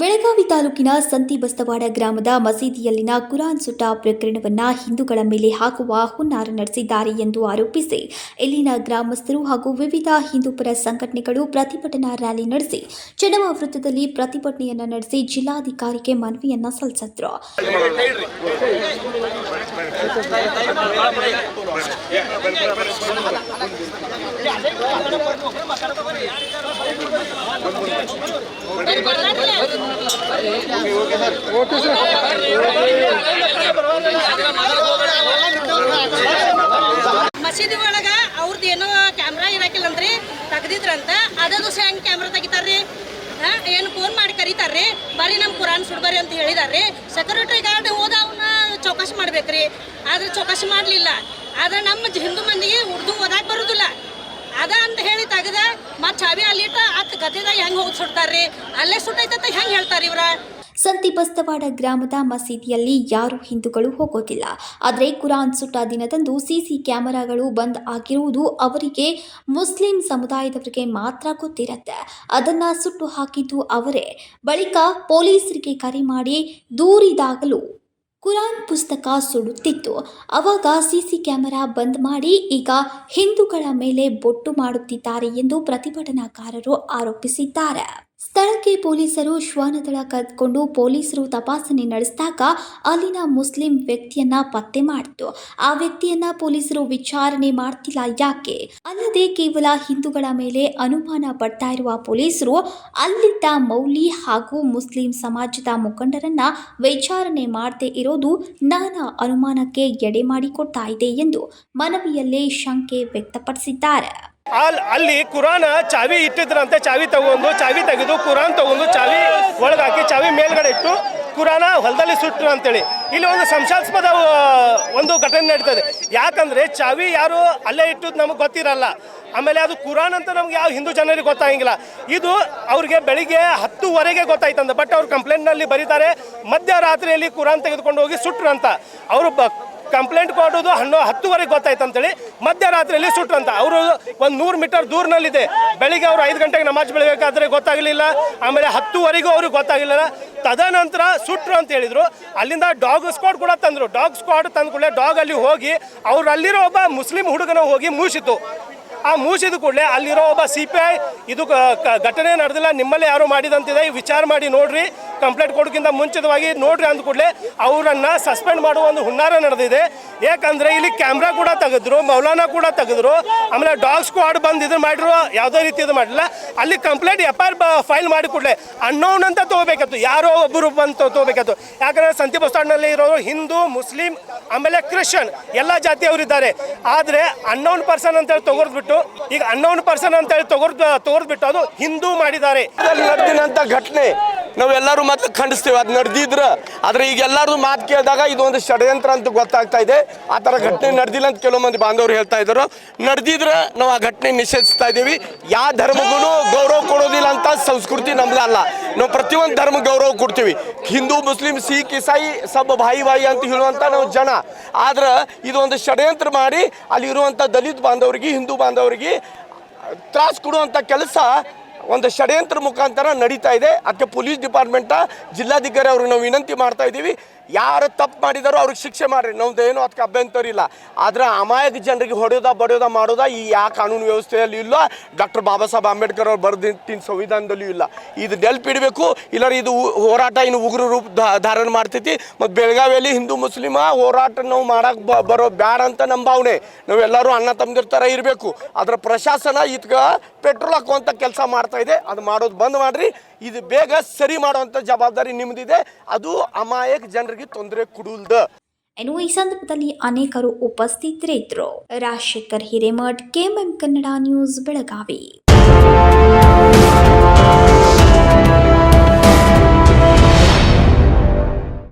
ಬೆಳಗಾವಿ ತಾಲೂಕಿನ ಸಂತಿ ಬಸ್ತವಾಡ ಗ್ರಾಮದ ಮಸೀದಿಯಲ್ಲಿನ ಕುರಾನ್ ಸುಟ್ಟ ಪ್ರಕರಣವನ್ನು ಹಿಂದೂಗಳ ಮೇಲೆ ಹಾಕುವ ಹುನ್ನಾರ ನಡೆಸಿದ್ದಾರೆ ಎಂದು ಆರೋಪಿಸಿ ಇಲ್ಲಿನ ಗ್ರಾಮಸ್ಥರು ಹಾಗೂ ವಿವಿಧ ಹಿಂದೂಪರ ಸಂಘಟನೆಗಳು ಪ್ರತಿಭಟನಾ ರ್ಯಾಲಿ ನಡೆಸಿ ಚೆನ್ನವ ವೃತ್ತದಲ್ಲಿ ಪ್ರತಿಭಟನೆಯನ್ನು ನಡೆಸಿ ಜಿಲ್ಲಾಧಿಕಾರಿಗೆ ಮನವಿಯನ್ನು ಸಲ್ಲಿಸಿದ್ರು. ಮಸೀದಿ ಒಳಗ ಅವ್ರದ್ದು ಏನೋ ಕ್ಯಾಮ್ರಾ ಇರಾಕಿಲ್ಲಂದ್ರಿ, ತೆಗ್ದಿದ್ರಂತ, ಅದದು ಹೆಂಗ್ ಕ್ಯಾಮ್ರಾ ತೆಗಿತಾರ್ರಿ. ಏನು ಫೋನ್ ಮಾಡಿ ಕರೀತಾರ್ರಿ. ಬರೀ ನಮ್ಮ ಕುರಾನ್ ಸುಡ್ಬರಿ ಅಂತ ಹೇಳಿದಾರ್ರಿ. ಸೆಕ್ಯೂರಿಟಿ ಗಾರ್ಡ್ ಹೋದ ಅವನ್ನ ಚೌಕಾಸಿ ಮಾಡ್ಬೇಕ್ರಿ. ಆದ್ರೆ ಚೌಕಾಸಿ ಮಾಡಲಿಲ್ಲ. ಆದ್ರೆ ನಮ್ಮ ಹಿಂದೂ ಮಂದಿಗೆ ಉರ್ದು ಓದಾಕ್ ಬರುದಿಲ್ಲ. ಅದ ಅಂತ ಹೇಳಿ ತೆಗೆದ, ಮತ್ತೆ ಚಾವಿ ಅಲ್ಲಿಟ್ಟ ಅತ್ ಗದ್ದೆದಾಗ ಹೆಂಗ್ ಹೋಗಿ ಸುಡ್ತಾರ್ರಿ? ಅಲ್ಲೇ ಸುಟ್ಟೈತ ಹೆಂಗ್ ಹೇಳ್ತಾರ ಇವ್ರ? ಸಂತಿ ಬಸ್ತವಾಡ ಗ್ರಾಮದ ಮಸೀದಿಯಲ್ಲಿ ಯಾರು ಹಿಂದೂಗಳು ಹೋಗೋದಿಲ್ಲ. ಆದರೆ ಕುರಾನ್ ಸುಟ್ಟ ದಿನದಂದು ಸಿಸಿ ಕ್ಯಾಮೆರಾಗಳು ಬಂದ್ ಆಗಿರುವುದು ಅವರಿಗೆ ಮುಸ್ಲಿಂ ಸಮುದಾಯದವರಿಗೆ ಮಾತ್ರ ಗೊತ್ತಿರತ್ತೆ. ಅದನ್ನ ಸುಟ್ಟು ಹಾಕಿದ್ದು ಅವರೇ. ಬಳಿಕ ಪೊಲೀಸರಿಗೆ ಕರೆ ಮಾಡಿ ದೂರಿದಾಗಲೂ ಕುರಾನ್ ಪುಸ್ತಕ ಸುಡುತ್ತಿತ್ತು. ಅವಾಗ ಸಿಸಿ ಕ್ಯಾಮೆರಾ ಬಂದ್ ಮಾಡಿ ಈಗ ಹಿಂದೂಗಳ ಮೇಲೆ ಬೊಟ್ಟು ಮಾಡುತ್ತಿದ್ದಾರೆ ಎಂದು ಪ್ರತಿಭಟನಾಕಾರರು ಆರೋಪಿಸಿದ್ದಾರೆ. ಸ್ಥಳಕ್ಕೆ ಪೊಲೀಸರು ಶ್ವಾನದಳ ಕದ್ಕೊಂಡು ಪೊಲೀಸರು ತಪಾಸಣೆ ನಡೆಸಿದಾಗ ಅಲ್ಲಿನ ಮುಸ್ಲಿಂ ವ್ಯಕ್ತಿಯನ್ನ ಪತ್ತೆ ಮಾಡಿತು. ಆ ವ್ಯಕ್ತಿಯನ್ನ ಪೊಲೀಸರು ವಿಚಾರಣೆ ಮಾಡ್ತಿಲ್ಲ ಯಾಕೆ? ಅಲ್ಲದೆ ಕೇವಲ ಹಿಂದೂಗಳ ಮೇಲೆ ಅನುಮಾನ ಪಡ್ತಾ ಇರುವ ಪೊಲೀಸರು ಅಲ್ಲಿದ್ದ ಮೌಲಿ ಹಾಗೂ ಮುಸ್ಲಿಂ ಸಮಾಜದ ಮುಖಂಡರನ್ನ ವಿಚಾರಣೆ ಮಾಡದೇ ಇರೋದು ನಾನಾ ಅನುಮಾನಕ್ಕೆ ಎಡೆ ಮಾಡಿಕೊಡ್ತಾ ಇದೆ ಎಂದು ಮನವಿಯಲ್ಲೇ ಶಂಕೆ ವ್ಯಕ್ತಪಡಿಸಿದ್ದಾರೆ. ಅಲ್ ಅಲ್ಲಿ ಕುರಾನ್ ಚಾವಿ ಇಟ್ಟಿದ್ರಂತೆ, ಚಾವಿ ತಗೊಂಡು, ಚಾವಿ ತೆಗೆದು ಕುರಾನ್ ತಗೊಂಡು ಚಾವಿ ಒಳಗಾಕಿ, ಚಾವಿ ಮೇಲ್ಗಡೆ ಇಟ್ಟು ಕುರಾನ ಹೊಲದಲ್ಲಿ ಸುಟ್ಟರು ಅಂತೇಳಿ. ಇಲ್ಲಿ ಒಂದು ಸಂಶಾಸ್ಪದ ಒಂದು ಘಟನೆ ನಡೀತದೆ. ಯಾಕಂದ್ರೆ ಚಾವಿ ಯಾರು ಅಲ್ಲೇ ಇಟ್ಟದ್ದು ನಮಗೆ ಗೊತ್ತಿರಲ್ಲ. ಆಮೇಲೆ ಅದು ಕುರಾನ್ ಅಂತ ನಮ್ಗೆ ಯಾವ ಹಿಂದೂ ಜನರಿಗೆ ಗೊತ್ತಾಗಿಲ್ಲ. ಇದು ಅವ್ರಿಗೆ ಬೆಳಿಗ್ಗೆ ಹತ್ತುವರೆಗೆ ಗೊತ್ತಾಯ್ತಂದ ಬಟ್ ಅವ್ರು ಕಂಪ್ಲೇಂಟ್ನಲ್ಲಿ ಬರೀತಾರೆ, ಮಧ್ಯರಾತ್ರಿಯಲ್ಲಿ ಕುರಾನ್ ತೆಗೆದುಕೊಂಡು ಹೋಗಿ ಸುಟ್ರು ಅಂತ. ಅವರು ಬ ಕಂಪ್ಲೇಂಟ್ ಕೊಡೋದು ಹಣ್ಣು ಹತ್ತುವರೆಗೆ ಗೊತ್ತಾಯ್ತು ಅಂತೇಳಿ ಮಧ್ಯರಾತ್ರಿಯಲ್ಲಿ ಸುಟ್ರಂತ ಅವರು ಒಂದು ನೂರು ಮೀಟರ್ ದೂರನಲ್ಲಿದೆ. ಬೆಳಿಗ್ಗೆ ಅವರು ಐದು ಗಂಟೆಗೆ ನಮಾಜ್ ಬೆಳಿಬೇಕಾದ್ರೆ ಗೊತ್ತಾಗಲಿಲ್ಲ. ಆಮೇಲೆ ಹತ್ತುವರೆಗೂ ಅವ್ರಿಗೆ ಗೊತ್ತಾಗಲಿಲ್ಲ. ತದನಂತರ ಸುಟ್ರು ಅಂತ ಹೇಳಿದರು. ಅಲ್ಲಿಂದ ಡಾಗ್ ಸ್ಕ್ವಾಡ್ ಕೂಡ ತಂದರು. ಡಾಗ್ ಸ್ಕ್ವಾಡ್ ತಂದ ಕೂಡಲೇ ಡಾಗ್ ಅಲ್ಲಿ ಹೋಗಿ ಅವ್ರು ಅಲ್ಲಿರೋ ಒಬ್ಬ ಮುಸ್ಲಿಂ ಹುಡುಗನ ಹೋಗಿ ಮೂಸಿತು ಆ ಮೂಸಿದ ಕೂಡಲೇ ಅಲ್ಲಿರೋ ಒಬ್ಬ ಸಿ ಪಿ ಐ ಇದು ಘಟನೆ ನಡೆದಿಲ್ಲ, ನಿಮ್ಮಲ್ಲಿ ಯಾರು ಮಾಡಿದಂತಿದೆ ವಿಚಾರ ಮಾಡಿ ನೋಡ್ರಿ ಕಂಪ್ಲೇಂಟ್ ಕೊಡೋಕ್ಕಿಂತ ಮುಂಚಿತವಾಗಿ ನೋಡ್ರಿ ಅಂದ ಕೂಡಲೇ ಅವರನ್ನ ಸಸ್ಪೆಂಡ್ ಮಾಡುವ ಒಂದು ಹುನ್ನಾರ ನಡೆದಿದೆ. ಯಾಕಂದ್ರೆ ಇಲ್ಲಿ ಕ್ಯಾಮ್ರಾ ಕೂಡ ತೆಗೆದ್ರು, ಮೌಲಾನ ಕೂಡ ತೆಗೆದ್ರು, ಆಮೇಲೆ ಡಾಗ್ ಸ್ಕ್ವಾಡ್ ಬಂದು ಇದು ಮಾಡಿದ್ರು ಯಾವುದೇ ರೀತಿ ಇದು ಮಾಡಿಲ್ಲ. ಅಲ್ಲಿ complaint F I R file ಮಾಡಿ ಕೂಡಲೇ ಅನ್ನೋನ್ ಅಂತ ತಗೋಬೇಕತ್ತು ಯಾರೋ ಒಬ್ಬರು ಬಂದು ತಗೋಬೇಕಿತ್ತು ಯಾಕಂದ್ರೆ ಸಂತಿ ಬಸ್ ಸ್ಟ್ಯಾಂಡ್ನಲ್ಲಿ ಇರೋರು ಹಿಂದೂ, ಮುಸ್ಲಿಂ, ಆಮೇಲೆ ಕ್ರಿಶ್ಚಿಯನ್, ಎಲ್ಲ ಜಾತಿಯವರಿದ್ದಾರೆ. ಆದರೆ ಅನ್ನೋನ್ ಪರ್ಸನ್ ಅಂತೇಳಿ ತೆಗೆದ್ಬಿಟ್ಟು ಈಗ ಅನ್ನೋನ್ ಪರ್ಸನ್ ಅಂತ ಹೇಳಿ ತಗೋರ್ ತೋರ್ಬಿಟ್ಟು ಅದು ಹಿಂದೂ ಮಾಡಿದ್ದಾರೆ. ಘಟನೆ. ನಾವೆಲ್ಲರೂ ಮತ್ತೆ ಖಂಡಿಸ್ತೀವಿ. ಅದು ನಡೆದಿದ್ರ, ಆದರೆ ಈಗ ಎಲ್ಲರೂ ಮಾತು ಕೇಳಿದಾಗ ಇದೊಂದು ಷಡ್ಯಂತ್ರ ಅಂತ ಗೊತ್ತಾಗ್ತಾ ಇದೆ. ಆ ಥರ ಘಟನೆ ನಡೆದಿಲ್ಲ ಅಂತ ಕೆಲವು ಮಂದಿ ಬಾಂಧವರು ಹೇಳ್ತಾ ಇದ್ದರು. ನಡೆದಿದ್ರೆ ನಾವು ಆ ಘಟನೆ ನಿಷೇಧಿಸ್ತಾ ಇದ್ದೀವಿ. ಯಾವ ಧರ್ಮಗೂ ಗೌರವ ಕೊಡೋದಿಲ್ಲ ಅಂತ ಸಂಸ್ಕೃತಿ ನಮ್ದಲ್ಲ ನಾವು ಪ್ರತಿಯೊಂದು ಧರ್ಮ ಗೌರವ ಕೊಡ್ತೀವಿ. ಹಿಂದೂ, ಮುಸ್ಲಿಂ, ಸಿಖ್, ಇಸಾಯಿ, ಸಬ್, ಭಾಯಿ ಭಾಯಿ ಅಂತ ಹೇಳುವಂಥ ನಾವು ಜನ. ಆದ್ರೆ ಇದೊಂದು ಷಡ್ಯಂತ್ರ ಮಾಡಿ, ಅಲ್ಲಿ ಇರುವಂಥ ದಲಿತ ಬಾಂಧವರಿಗೆ, ಹಿಂದೂ ಬಾಂಧವರಿಗೆ ತ್ರಾಸ ಕೊಡುವಂಥ ಕೆಲಸ ಒಂದು ಷಡ್ಯಂತ್ರ ಮುಖಾಂತರ ನಡೀತಾ ಇದೆ. ಅದಕ್ಕೆ ಪೊಲೀಸ್ ಡಿಪಾರ್ಟ್ಮೆಂಟ ಜಿಲ್ಲಾಧಿಕಾರಿ ಅವ್ರಿಗೆ ನಾವು ವಿನಂತಿ ಮಾಡ್ತಾ ಇದ್ದೀವಿ. ಯಾರು ತಪ್ಪು ಮಾಡಿದಾರೋ ಅವ್ರಿಗೆ ಶಿಕ್ಷೆ ಮಾಡ್ರಿ. ನಮ್ದು ಏನು ಅದಕ್ಕೆ ಅಭ್ಯಂತರ ಇಲ್ಲ. ಆದ್ರೆ ಅಮಾಯಕ ಜನರಿಗೆ ಹೊಡೆಯೋದ ಬಡಿಯೋದ ಮಾಡೋದ ಈ ಯಾ ಕಾನೂನು ವ್ಯವಸ್ಥೆಯಲ್ಲಿ ಇಲ್ಲ. ಡಾಕ್ಟರ್ ಬಾಬಾ ಸಾಹೇಬ್ ಅಂಬೇಡ್ಕರ್ ಅವ್ರು ಬರೆದಿಟ್ಟಿನ ಸಂವಿಧಾನದಲ್ಲಿ ಇಲ್ಲ. ಇದು ನೆಲ್ಪಿಡಬೇಕು ಇಲ್ಲಾರ ಇದು ಹೋರಾಟ ಇನ್ನು ಉಗ್ರ ರೂಪ ಧಾರಣ ಮಾಡ್ತೈತಿ. ಮತ್ತು ಬೆಳಗಾವಿಯಲ್ಲಿ ಹಿಂದೂ ಮುಸ್ಲಿಮ ಹೋರಾಟ ನಾವು ಮಾಡಕ್ಕೆ ಬ ಬರೋ ಬ್ಯಾಡ ಅಂತ ನಮ್ಮ ಭಾವನೆ ನಾವೆಲ್ಲರೂ ಅಣ್ಣ ತಮ್ಮದಿರ ಥರ ಇರಬೇಕು. ಅದರ ಪ್ರಶಾಸನ ಇದಕ್ಕೆ ಪೆಟ್ರೋಲ್ ಹಾಕುವಂಥ ಕೆಲಸ ಮಾಡ್ತಾ ಇದೆ. ಅದು ಮಾಡೋದು ಬಂದ್ ಮಾಡ್ರಿ. ಇದು ಬೇಗ ಸರಿ ಮಾಡುವಂಥ ಜವಾಬ್ದಾರಿ ನಿಮ್ಮದಿದೆ ಅದು ಅಮಾಯಕ ಜನರಿಗೆ ತೊಂದರೆ ಕೊಡುಲ್ದ. ಇನ್ನು ಈ ಸಂದರ್ಭದಲ್ಲಿ ಅನೇಕರು ಉಪಸ್ಥಿತರಿದ್ದರು. Rajashekhar Hiremath, KMM Kannada news, Belagavi.